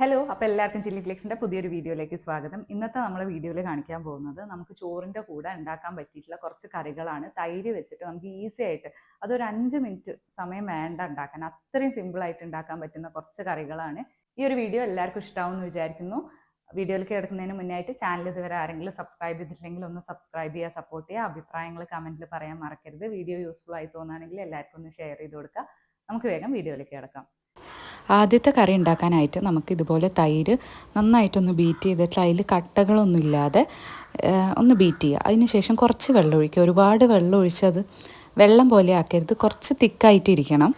Hello അപ്പോൾ എല്ലാവർക്കും chilli ഫ്ലേക്സിന്റെ പുതിയൊരു വീഡിയോയിലേക്ക് സ്വാഗതം. ഇന്നത്തെ നമ്മൾ വീഡിയോയിൽ കാണിക്കാൻ പോകുന്നത് നമുക്ക് ചോറിന്റെ കൂടെ ഉണ്ടാക്കാൻ പറ്റിയിട്ടുള്ള കുറച്ച് കറികളാണ്. തൈര് വെച്ചിട്ട് നമുക്ക് ഈസി ആയിട്ട് അതൊരു അഞ്ച് മിനിറ്റ് സമയം വേണ്ട ഉണ്ടാക്കാൻ. അത്രയും സിമ്പിളായിട്ട് ഉണ്ടാക്കാൻ പറ്റുന്ന കുറച്ച് കറികളാണ്. ഈ ഒരു വീഡിയോ എല്ലാവർക്കും ഇഷ്ടമാവുമെന്ന് വിചാരിക്കുന്നു. വീഡിയോയിലേക്ക് കിടക്കുന്നതിന് മുന്നായിട്ട് ചാനൽ ഇതുവരെ ആരെങ്കിലും സബ്സ്ക്രൈബ് ചെയ്തിട്ടില്ലെങ്കിൽ ഒന്ന് സബ്സ്ക്രൈബ് ചെയ്യുക സപ്പോർട്ട് ചെയ്യുക. അഭിപ്രായങ്ങൾ കമന്റിൽ പറയാൻ മറക്കരുത്. വീഡിയോ യൂസ്ഫുൾ ആയി തോന്നുകയാണെങ്കിൽ എല്ലാവർക്കും ഒന്ന് ഷെയർ ചെയ്ത് കൊടുക്കുക. നമുക്ക് വേഗം വീഡിയോയിലേക്ക് കിടക്കാം. ആദ്യത്തെ കറി ഉണ്ടാക്കാനായിട്ട് നമുക്ക് ഇതുപോലെ തൈര് നന്നായിട്ടൊന്ന് ബീറ്റ് ചെയ്തിട്ട് അതിൽ കട്ടകളൊന്നും ഇല്ലാതെ ഒന്ന് ബീറ്റ് ചെയ്യുക. അതിനുശേഷം കുറച്ച് വെള്ളം ഒഴിക്കുക. ഒരുപാട് വെള്ളം ഒഴിച്ചത് വെള്ളം പോലെ ആക്കരുത്. കുറച്ച് തിക്കായിട്ടിരിക്കണം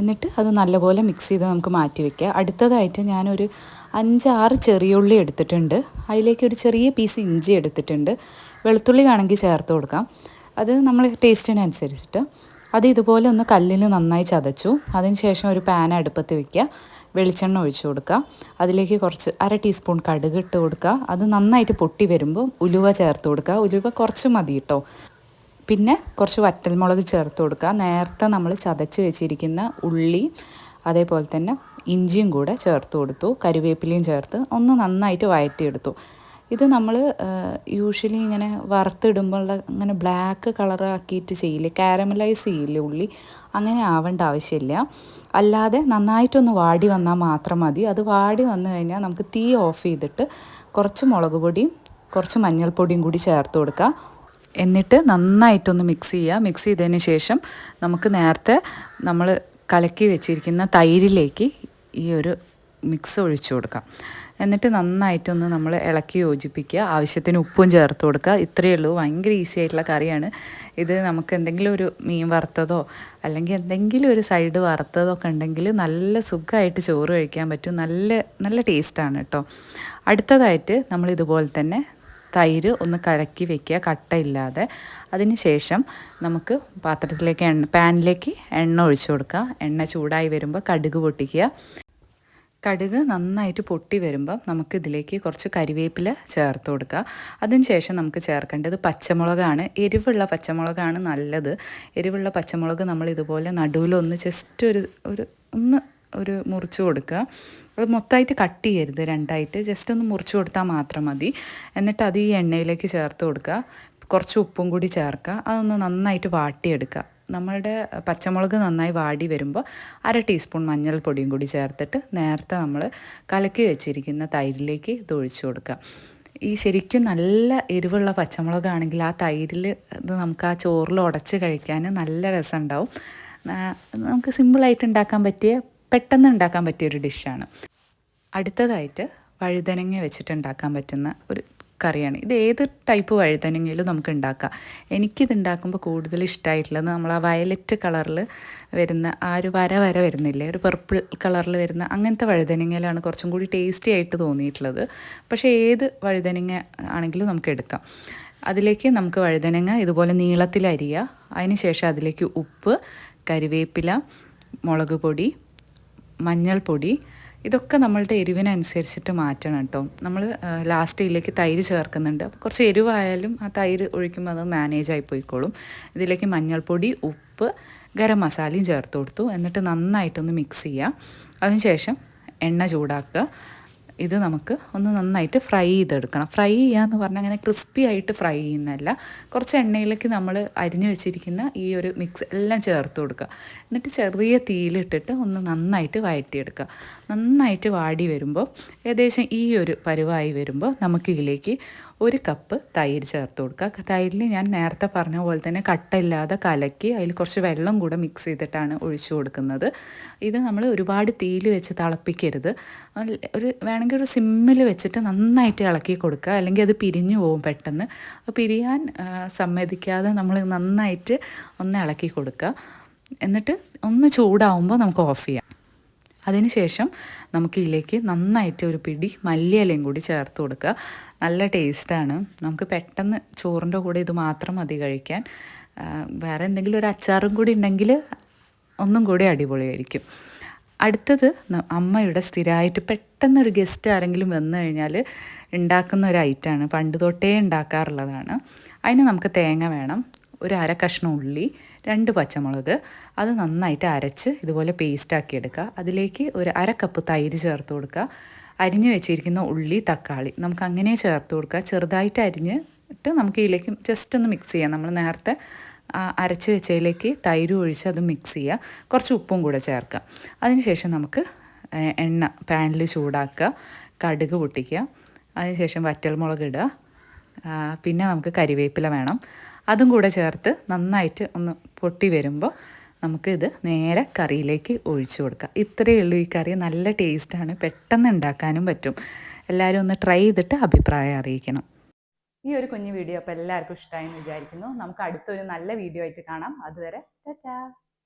എന്നിട്ട് അത് നല്ലപോലെ മിക്സ് ചെയ്ത് നമുക്ക് മാറ്റി വയ്ക്കുക അടുത്തതായിട്ട് ഞാനൊരു അഞ്ചാറ് ചെറിയ ഉള്ളി എടുത്തിട്ടുണ്ട്. അതിലേക്ക് ഒരു ചെറിയ പീസ് ഇഞ്ചി എടുത്തിട്ടുണ്ട്. വെളുത്തുള്ളി വേണമെങ്കിൽ ചേർത്ത് കൊടുക്കാം. അത് നമ്മൾ ടേസ്റ്റിനനുസരിച്ചിട്ട് അത് ഇതുപോലെ ഒന്ന് കല്ലിൽ നന്നായി ചതച്ചു. അതിന് ശേഷം ഒരു പാൻ അടുപ്പത്ത് വെക്കുക. വെളിച്ചെണ്ണ ഒഴിച്ചു കൊടുക്കുക. അതിലേക്ക് കുറച്ച് അര ടീസ്പൂൺ കടുക് ഇട്ട് കൊടുക്കുക. അത് നന്നായിട്ട് പൊട്ടി വരുമ്പോൾ ഉലുവ ചേർത്ത് കൊടുക്കുക. ഉലുവ കുറച്ച് മതി കേട്ടോ പിന്നെ കുറച്ച് വറ്റൽമുളക് ചേർത്ത് കൊടുക്കുക. നേരത്തെ നമ്മൾ ചതച്ച് വെച്ചിരിക്കുന്ന ഉള്ളി അതേപോലെ തന്നെ ഇഞ്ചിയും കൂടെ ചേർത്ത് കൊടുത്തു. കരുവേപ്പിലയും ചേർത്ത് ഒന്ന് നന്നായിട്ട് വഴറ്റിയെടുത്തു. ഇത് നമ്മൾ യൂഷ്വലി ഇങ്ങനെ വറുത്തിടുമ്പോൾ ഇങ്ങനെ ബ്ലാക്ക് കളറാക്കിയിട്ട് ചെയ്യില്ല? കാരമലൈസ് ചെയ്യില്ല ഉള്ളി? അങ്ങനെ ആവേണ്ട ആവശ്യമില്ല. അല്ലാതെ നന്നായിട്ടൊന്ന് വാടി വന്നാൽ മാത്രം മതി. അത് വാടി വന്നു കഴിഞ്ഞാൽ നമുക്ക് തീ ഓഫ് ചെയ്തിട്ട് കുറച്ച് മുളക് പൊടിയും കുറച്ച് മഞ്ഞൾപ്പൊടിയും കൂടി ചേർത്ത് കൊടുക്കുക എന്നിട്ട് നന്നായിട്ടൊന്ന് മിക്സ് ചെയ്യുക. മിക്സ് ചെയ്തതിന് ശേഷം നമുക്ക് നേരത്തെ നമ്മൾ കലക്കി വെച്ചിരിക്കുന്ന തൈരിലേക്ക് ഈ ഒരു മിക്സ് ഒഴിച്ചു കൊടുക്കാം. എന്നിട്ട് നന്നായിട്ടൊന്ന് നമ്മൾ ഇളക്കി യോജിപ്പിക്കുക. ആവശ്യത്തിന് ഉപ്പും ചേർത്ത് കൊടുക്കുക. ഇത്രയേ ഉള്ളൂ. ഭയങ്കര ഈസി ആയിട്ടുള്ള കറിയാണ്. ഇത് നമുക്ക് എന്തെങ്കിലും ഒരു മീൻ വറുത്തതോ അല്ലെങ്കിൽ എന്തെങ്കിലും ഒരു സൈഡ് വറുത്തതോ ഒക്കെ ഉണ്ടെങ്കിൽ നല്ല സുഖമായിട്ട് ചോറ് കഴിക്കാൻ പറ്റും. നല്ല നല്ല ടേസ്റ്റാണ് കേട്ടോ. അടുത്തതായിട്ട് നമ്മൾ ഇതുപോലെ തന്നെ തൈര് ഒന്ന് കലക്കി വെക്കുക. കട്ടയില്ലാതെ അതിന് ശേഷം നമുക്ക് പാത്രത്തിലേക്ക് എണ്ണ പാനിലേക്ക് എണ്ണ ഒഴിച്ചു കൊടുക്കുക. എണ്ണ ചൂടായി വരുമ്പോൾ കടുക് പൊട്ടിക്കുക. കടുക് നന്നായിട്ട് പൊട്ടി വരുമ്പം നമുക്ക് ഇതിലേക്ക് കുറച്ച് കരിവേപ്പില ചേർത്ത് കൊടുക്കുക. അതിന് ശേഷം നമുക്ക് ചേർക്കേണ്ടത് പച്ചമുളകാണ്. എരിവുള്ള പച്ചമുളകാണ് നല്ലത്. എരിവുള്ള പച്ചമുളക് നമ്മൾ ഇതുപോലെ നടുവിലൊന്ന് ജസ്റ്റ് ഒരു ഒരു ഒന്ന് ഒരു മുറിച്ചു കൊടുക്കുക. അത് മൊത്തമായിട്ട് കട്ട് ചെയ്യരുത്. രണ്ടായിട്ട് ജസ്റ്റ് ഒന്ന് മുറിച്ചു കൊടുത്താൽ മാത്രം മതി. എന്നിട്ട് അത് ഈ എണ്ണയിലേക്ക് ചേർത്ത് കൊടുക്കുക. കുറച്ച് ഉപ്പും കൂടി ചേർക്കുക. അതൊന്ന് നന്നായിട്ട് വാട്ടിയെടുക്കുക. നമ്മളുടെ പച്ചമുളക് നന്നായി വാടി വരുമ്പോൾ അര ടീസ്പൂൺ മഞ്ഞൾപ്പൊടിയും കൂടി ചേർത്തിട്ട് നേരത്തെ നമ്മൾ കലക്കി വെച്ചിരിക്കുന്ന തൈരിലേക്ക് ഇത് ഒഴിച്ചു കൊടുക്കുക. ഈ ശരിക്കും നല്ല എരിവുള്ള പച്ചമുളകാണെങ്കിൽ ആ തൈരിൽ ഇത് നമുക്ക് ആ ചോറിൽ ഉടച്ച് കഴിക്കാൻ നല്ല രസമുണ്ടാവും നമുക്ക് സിമ്പിളായിട്ട് ഉണ്ടാക്കാൻ പറ്റിയ പെട്ടെന്ന് ഉണ്ടാക്കാൻ പറ്റിയ ഒരു ഡിഷാണ്. അടുത്തതായിട്ട് വഴുതനങ്ങ വെച്ചിട്ട് ഉണ്ടാക്കാൻ പറ്റുന്ന ഒരു കറിയാണ് ഇത് ഏത് ടൈപ്പ് വഴുതനങ്ങയിലും നമുക്ക് ഉണ്ടാക്കാം. എനിക്കിത് ഉണ്ടാക്കുമ്പോൾ കൂടുതൽ ഇഷ്ടമായിട്ടുള്ളത് നമ്മൾ ആ വയലറ്റ് കളറിൽ വരുന്ന ആ ഒരു വര വര വരുന്നില്ലേ? ഒരു പർപ്പിൾ കളറിൽ വരുന്ന അങ്ങനത്തെ വഴുതനങ്ങയിലാണ് കുറച്ചും കൂടി ടേസ്റ്റി ആയിട്ട് തോന്നിയിട്ടുള്ളത്. പക്ഷേ ഏത് വഴുതനങ്ങ ആണെങ്കിലും നമുക്ക് എടുക്കാം. അതിലേക്ക് നമുക്ക് വഴുതനങ്ങ ഇതുപോലെ നീളത്തിൽ അരിയുക അതിനുശേഷം അതിലേക്ക് ഉപ്പ് കരിവേപ്പില മുളക് പൊടി മഞ്ഞൾപ്പൊടി ഇതൊക്കെ നമ്മളുടെ എരിവിനനുസരിച്ചിട്ട് മാറ്റണം കേട്ടോ. നമ്മൾ ലാസ്റ്റ് ഇതിലേക്ക് തൈര് ചേർക്കുന്നുണ്ട്. അപ്പോൾ കുറച്ച് എരിവായാലും ആ തൈര് ഒഴിക്കുമ്പോൾ അത് മാനേജ് ആയി പോയിക്കോളും. ഇതിലേക്ക് മഞ്ഞൾപ്പൊടി ഉപ്പ് ഗരം മസാലയും ചേർത്ത് കൊടുത്തു. എന്നിട്ട് നന്നായിട്ടൊന്ന് മിക്സ് ചെയ്യുക അതിനുശേഷം എണ്ണ ചൂടാക്കുക. ഇത് നമുക്ക് ഒന്ന് നന്നായിട്ട് ഫ്രൈ ചെയ്തെടുക്കണം. ഫ്രൈ ചെയ്യുക എന്ന് പറഞ്ഞാൽ അങ്ങനെ ക്രിസ്പി ആയിട്ട് ഫ്രൈ ചെയ്യുന്നതല്ല. കുറച്ച് എണ്ണയിലേക്ക് നമ്മൾ അരിഞ്ഞു വെച്ചിരിക്കുന്ന ഈ ഒരു മിക്സ് എല്ലാം ചേർത്ത് കൊടുക്കുക. എന്നിട്ട് ചെറിയ തീയിലിട്ടിട്ട് ഒന്ന് നന്നായിട്ട് വഴറ്റിയെടുക്കുക. നന്നായിട്ട് വാടി വരുമ്പോൾ ഏകദേശം ഈ ഒരു പരുവായി വരുമ്പോൾ നമുക്ക് ഇതിലേക്ക് ഒരു കപ്പ് തൈര് ചേർത്ത് കൊടുക്കുക. തൈരിൽ ഞാൻ നേരത്തെ പറഞ്ഞ പോലെ തന്നെ കട്ടയില്ലാതെ കലക്കി അതിൽ കുറച്ച് വെള്ളം കൂടെ മിക്സ് ചെയ്തിട്ടാണ് ഒഴിച്ചു കൊടുക്കുന്നത്. ഇത് നമ്മൾ ഒരുപാട് തീയിൽ വെച്ച് തിളപ്പിക്കരുത്. ഒരു വേണമെങ്കിൽ ഒരു സിമ്മിൽ വെച്ചിട്ട് നന്നായിട്ട് ഇളക്കി കൊടുക്കുക. അല്ലെങ്കിൽ അത് പിരിഞ്ഞു പോകും പെട്ടെന്ന്. പിരിയാൻ സമ്മതിക്കാതെ നമ്മൾ നന്നായിട്ട് ഒന്ന് ഇളക്കി കൊടുക്കുക. എന്നിട്ട് ഒന്ന് ചൂടാവുമ്പോൾ നമുക്ക് ഓഫ് ചെയ്യാം. അതിനുശേഷം നമുക്ക് ഇതിലേക്ക് നന്നായിട്ട് ഒരു പിടി മല്ലിയിലയും കൂടി ചേർത്ത് കൊടുക്കുക. നല്ല ടേസ്റ്റാണ്. നമുക്ക് പെട്ടെന്ന് ചോറിന്റെ കൂടെ ഇത് മാത്രം മതി കഴിക്കാൻ. വേറെ എന്തെങ്കിലും ഒരു അച്ചാറും കൂടി ഉണ്ടെങ്കിൽ ഒന്നും കൂടി അടിപൊളിയായിരിക്കും. അടുത്തത് അമ്മയുടെ സ്ഥിരമായിട്ട് പെട്ടെന്നൊരു ഗസ്റ്റ് ആരെങ്കിലും വന്നു കഴിഞ്ഞാൽ ഉണ്ടാക്കുന്ന ഒരു ഐറ്റമാണ്. പണ്ട് തൊട്ടേ ഉണ്ടാക്കാറുള്ളതാണ്. അതിന് നമുക്ക് തേങ്ങ വേണം. ഒരു അര കഷ്ണം ഉള്ളി രണ്ട് പച്ചമുളക്. അത് നന്നായിട്ട് അരച്ച് ഇതുപോലെ പേസ്റ്റാക്കി എടുക്കുക. അതിലേക്ക് ഒരു അര കപ്പ് തൈര് ചേർത്ത് കൊടുക്കുക. അരിഞ്ഞ് വെച്ചിരിക്കുന്ന ഉള്ളി തക്കാളി നമുക്ക് അങ്ങനെ ചേർത്ത് കൊടുക്കുക. ചെറുതായിട്ട് അരിഞ്ഞ് ഇട്ട് നമുക്ക് ഇതിലേക്ക് ജസ്റ്റ് ഒന്ന് മിക്സ് ചെയ്യാം. നമ്മൾ നേരത്തെ അരച്ച് വെച്ചതിലേക്ക് തൈര് ഒഴിച്ച് അത് മിക്സ് ചെയ്യുക. കുറച്ച് ഉപ്പും കൂടെ ചേർക്കുക. അതിനുശേഷം നമുക്ക് എണ്ണ പാനിൽ ചൂടാക്കുക. കടുക് പൊട്ടിക്കുക. അതിനുശേഷം വറ്റൽമുളക് ഇടുക. പിന്നെ നമുക്ക് കരിവേപ്പില വേണം. അതും കൂടെ ചേർത്ത് നന്നായിട്ട് ഒന്ന് പൊട്ടി വരുമ്പോൾ നമുക്കിത് നേരെ കറിയിലേക്ക് ഒഴിച്ചു കൊടുക്കുക ഇത്രയേ ഉള്ളൂ ഈ കറി. നല്ല ടേസ്റ്റാണ് പെട്ടെന്ന് ഉണ്ടാക്കാനും പറ്റും. എല്ലാവരും ഒന്ന് ട്രൈ ചെയ്തിട്ട് അഭിപ്രായം അറിയിക്കണം. ഈ ഒരു കുഞ്ഞു വീഡിയോ അപ്പോൾ എല്ലാവർക്കും ഇഷ്ടമായി എന്ന് വിചാരിക്കുന്നു. നമുക്ക് അടുത്തൊരു നല്ല വീഡിയോ ആയിട്ട് കാണാം. അതുവരെ ടാറ്റാ